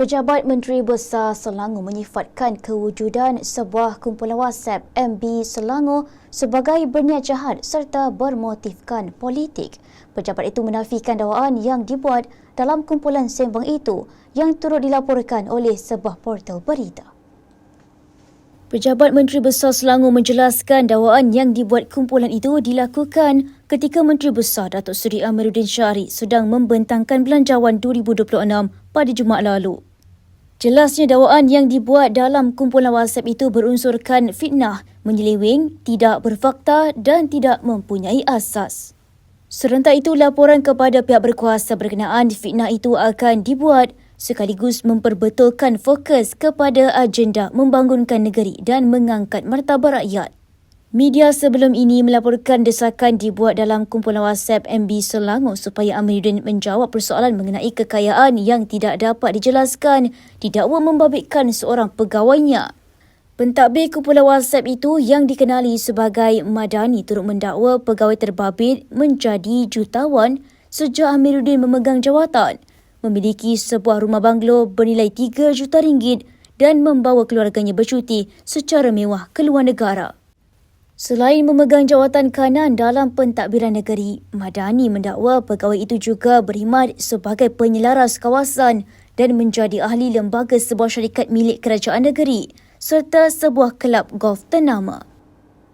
Pejabat Menteri Besar Selangor menyifatkan kewujudan sebuah kumpulan WhatsApp MB Selangor sebagai berniat jahat serta bermotifkan politik. Pejabat itu menafikan dakwaan yang dibuat dalam kumpulan sembang itu yang turut dilaporkan oleh sebuah portal berita. Pejabat Menteri Besar Selangor menjelaskan dakwaan yang dibuat kumpulan itu dilakukan ketika Menteri Besar Datuk Seri Amiruddin Syari sedang membentangkan belanjawan 2026 pada Jumaat lalu. Jelasnya dakwaan yang dibuat dalam kumpulan WhatsApp itu berunsurkan fitnah, menyeleweng, tidak berfakta dan tidak mempunyai asas. Serentak itu laporan kepada pihak berkuasa berkenaan fitnah itu akan dibuat sekaligus memperbetulkan fokus kepada agenda membangunkan negeri dan mengangkat martabat rakyat. Media sebelum ini melaporkan desakan dibuat dalam kumpulan WhatsApp MB Selangor supaya Amiruddin menjawab persoalan mengenai kekayaan yang tidak dapat dijelaskan didakwa membabitkan seorang pegawainya. Pentadbir kumpulan WhatsApp itu yang dikenali sebagai Madani turut mendakwa pegawai terbabit menjadi jutawan sejak Amiruddin memegang jawatan, memiliki sebuah rumah banglo bernilai 3 juta ringgit dan membawa keluarganya bercuti secara mewah ke luar negara. Selain memegang jawatan kanan dalam pentadbiran negeri, Madani mendakwa pegawai itu juga berkhidmat sebagai penyelaras kawasan dan menjadi ahli lembaga sebuah syarikat milik kerajaan negeri serta sebuah kelab golf ternama.